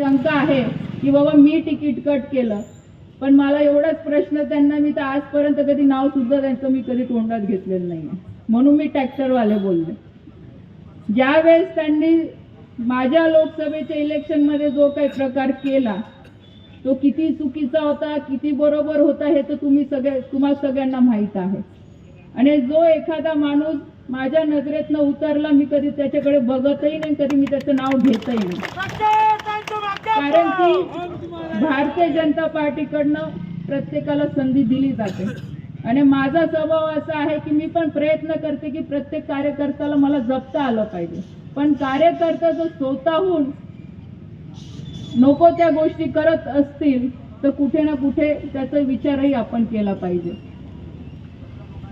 शंका आहे की बाबा मी तिकीट कट केलं. पण मला एवढाच प्रश्न त्यांना मी तर आजपर्यंत कधी नाव सुद्धा त्यांचं मी कधी तोंडात घेतलेलं नाही म्हणून मी ट्रॅक्टरवाले बोलले. ज्यावेळेस त्यांनी माझ्या लोकसभेच्या इलेक्शनमध्ये जो काही प्रकार केला तो किती चुकीचा होता किती बरोबर होता हे तर तुम्ही सगळे तुम्हाला सगळ्यांना माहीत आहे. आणि जो एखादा माणूस माझ्या नजरेतनं उतरला मी कधी त्याच्याकडे बघतही नाही कधी मी त्याचं नाव घेतही नाही. कारण की भारतीय जनता पार्टीकडनं प्रत्येकाला संधी दिली जाते. आणि माझा स्वभाव असा आहे की मी पण प्रयत्न करते की प्रत्येक कार्यकर्त्याला मला जपता आलं पाहिजे. पण कार्यकर्ता जो स्वतःहून नको त्या गोष्टी करत असतील तर कुठे ना कुठे त्याचा विचारही आपण केला पाहिजे.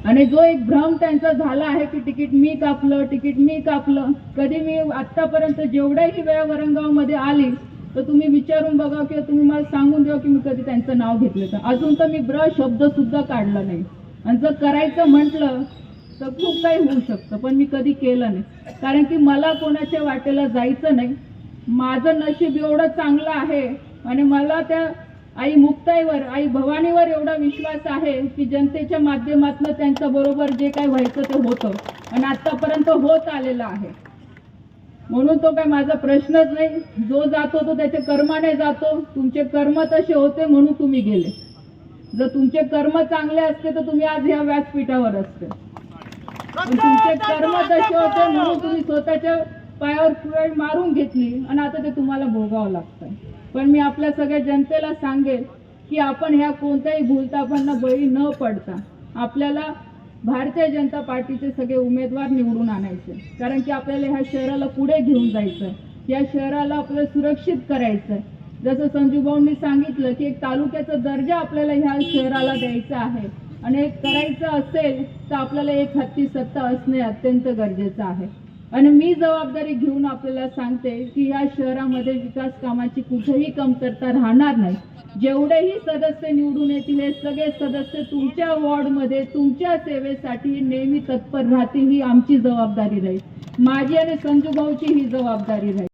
आणि जो एक भ्रम त्यांचा झाला आहे की तिकीट मी कापलं तिकीट मी कापलं कधी मी आत्तापर्यंत जेवढ्याही वेळा वरंगावमध्ये आली तर तुम्ही विचारून बघा किंवा तुम्ही मला सांगून द्या की मी कधी त्यांचं नाव घेतलं तर अजून तर मी ब्र शब्दसुद्धा काढला नाही. आणि जर करायचं म्हटलं तर खूप काही होऊ शकतं पण मी कधी केलं नाही. कारण की मला कोणाच्या वाटेला जायचं नाही. माझं नशीब एवढं चांगलं आहे आणि मला त्या आई मुक्ताईवर आई भवानीवर एवढा विश्वास आहे की जनतेच्या माध्यमातून त्यांच्या बरोबर जे काय व्हायचं ते होतं. आणि आतापर्यंत होत आलेलं आहे. म्हणून तो काय माझा प्रश्नच नाही. जो जातो तो त्याच्या कर्माने जातो. तुमचे कर्म तसे होते म्हणून तुम्ही गेले. जर तुमचे कर्म चांगले असते तर तुम्ही आज ह्या व्यासपीठावर असते. तुमचे कर्म तसे होते म्हणून तुम्ही स्वतःच्या पायावर वेळ मारून घेतली आणि आता ते तुम्हाला भोगावं लागतंय. पण मी आपल्या सगळ्या जनतेला सांगेल की आपण ह्या कोणत्याही भूलतापांना बळी न पडता आपल्याला भारतीय जनता पार्टीचे सगळे उमेदवार निवडून आणायचे. कारण की आपल्याला ह्या शहराला पुढे घेऊन जायचं या शहराला आपल्याला सुरक्षित करायचं जसं संजूभाऊंनी सांगितलं की एक तालुक्याचा दर्जा आपल्याला ह्या शहराला द्यायचा आहे. आणि करायचं असेल तर आपल्याला एक हत्ती सत्ता असणे अत्यंत गरजेचं आहे. आणि मी जबाबदारी घेऊन आपल्याला सांगते की या शहरामध्ये विकास कामाची कुठेही कमतरता राहणार नाही. जेवढेही सदस्य निवडून येतील हे सगळे सदस्य तुमच्या वॉर्डमध्ये तुमच्या सेवेसाठी नेहमी तत्पर राहतील ही आमची जबाबदारी राहील. माझी आणि संजू भाऊची ही जबाबदारी राहील.